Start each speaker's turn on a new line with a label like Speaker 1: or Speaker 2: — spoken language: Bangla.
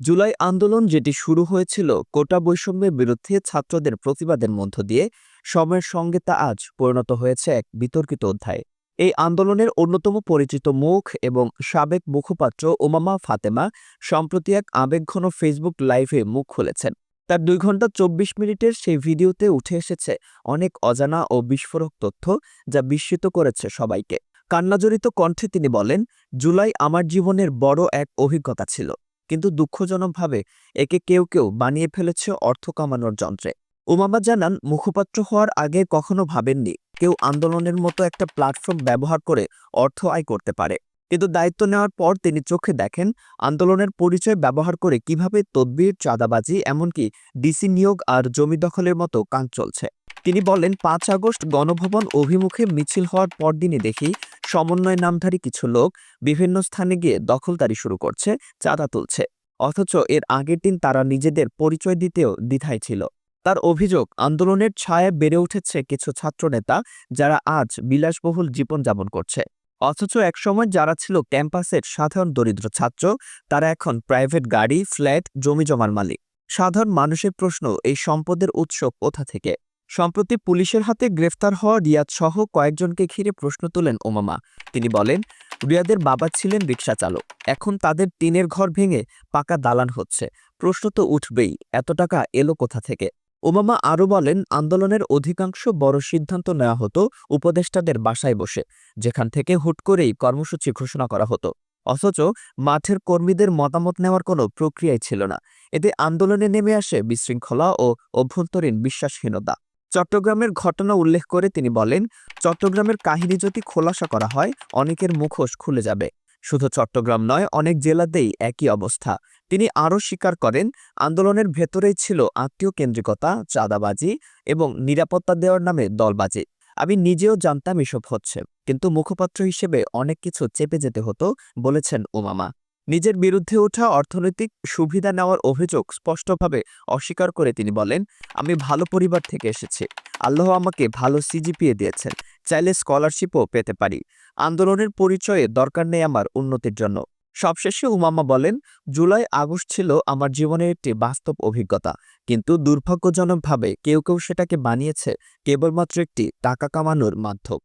Speaker 1: জুলাই আন্দোলন যেটি শুরু হয়েছিল কোটা বৈষম্যের বিরুদ্ধে ছাত্রদের প্রতিবাদের মধ্য দিয়ে, সময়ের সঙ্গে তা আজ পরিণত হয়েছে এক বিতর্কিত অধ্যায়ে। এই আন্দোলনের অন্যতম পরিচিত মুখ এবং সাবেক মুখপাত্র ওমামা ফাতেমা সম্প্রতি এক আবেগঘন ফেসবুক লাইভে মুখ খুলেছেন। তার দুই ঘণ্টা চব্বিশ মিনিটের সেই ভিডিওতে উঠে এসেছে অনেক অজানা ও বিস্ফোরক তথ্য যা বিস্মিত করেছে সবাইকে। কান্নাজড়িত কণ্ঠে তিনি বলেন, জুলাই আমার জীবনের বড় এক অভিজ্ঞতা ছিল। কিন্তু দুঃখজনকভাবে একে কেউ কেউ বানিয়ে ফেলেছে অর্থ কামানোর যন্ত্রে। উমামা জানান, মুখপাত্র হওয়ার আগে কখনো ভাবেননি কেউ আন্দোলনের মতো একটা প্ল্যাটফর্ম ব্যবহার করে অর্থ আয় করতে পারে। কিন্তু দায়িত্ব নেওয়ার পর তিনি চোখে দেখেন, আন্দোলনের পরিচয় ব্যবহার করে কীভাবে তদবির, চাঁদাবাজি, এমনকি ডিসি নিয়োগ আর জমি দখলের মতো কাজ চলছে। তিনি বলেন, পাঁচ আগস্ট গণভবন অভিমুখে মিছিল হওয়ার পরদিনই দেখি সমন্বয় নামধারী কিছু লোক বিভিন্ন স্থানে গিয়ে দখলদারি শুরু করছে, চাঁদা তুলছে। অথচ এর আগের দিন তারা নিজেদের পরিচয় দিতেও দ্বিধায় ছিল। তার অভিযোগ, আন্দোলনের ছায়ায় বেড়ে উঠেছে কিছু ছাত্রনেতা যারা আজ বিলাসবহুল জীবনযাপন করছে। অথচ একসময় যারা ছিল ক্যাম্পাসের সাধারণ দরিদ্র ছাত্র, তারা এখন প্রাইভেট গাড়ি, ফ্ল্যাট জমি জমার মালিক। সাধারণ মানুষের প্রশ্ন, এই সম্পদের উৎস কোথা থেকে? সম্প্রতি পুলিশের হাতে গ্রেফতার হওয়া রিয়াদ সহ কয়েকজনকে ঘিরে প্রশ্ন তোলেন ওমামা তিনি বলেন, রিয়াদের বাবা ছিলেন রিক্সা চালক। এখন তাদের টিনের ঘর ভেঙে পাকা দালান হচ্ছে। প্রশ্ন তো উঠবেই, এত টাকা এলো কোথা থেকে? ওমামা আরও বলেন, আন্দোলনের অধিকাংশ বড় সিদ্ধান্ত নেওয়া হতো উপদেষ্টাদের বাসায় বসে, যেখান থেকে হুট করেই কর্মসূচি ঘোষণা করা হতো। অথচ মাঠের কর্মীদের মতামত নেওয়ার কোনো প্রক্রিয়াই ছিল না। এতে আন্দোলনে নেমে আসে বিশৃঙ্খলা ও অভ্যন্তরীণ বিশ্বাসহীনতা। চট্টগ্রামের ঘটনা উল্লেখ করে তিনি বলেন, চট্টগ্রামের কাহিনী যদি খোলাসা করা হয়, অনেকের মুখোশ খুলে যাবে। শুধু চট্টগ্রাম নয়, অনেক জেলাতেই একই অবস্থা। তিনি আরও স্বীকার করেন, আন্দোলনের ভেতরেই ছিল আত্মীয় কেন্দ্রিকতা চাঁদাবাজি এবং নিরাপত্তা দেওয়ার নামে দলবাজি। আমি নিজেও জানতাম এসব হচ্ছে, কিন্তু মুখপাত্র হিসেবে অনেক কিছু চেপে যেতে হতো, বলেছেন উমামা। নিজের বিরুদ্ধে ওঠা অর্থনৈতিক সুবিধা নেওয়ার অভিযোগ স্পষ্টভাবে অস্বীকার করে তিনি বলেন, আমি ভালো পরিবার থেকে এসেছি। আল্লাহ আমাকে ভালো সিজিপিএ দিয়েছেন। চাইলে স্কলারশিপও পেতে পারি। আন্দোলনের পরিচয়ে দরকার নেই আমার উন্নতির জন্য। সবশেষে উমামা বলেন, জুলাই, আগস্ট ছিল আমার জীবনের একটি বাস্তব অভিজ্ঞতা। কিন্তু দুর্ভাগ্যজনকভাবে কেউ কেউ সেটাকে বানিয়েছে কেবলমাত্র একটি টাকা কামানোর মাধ্যম।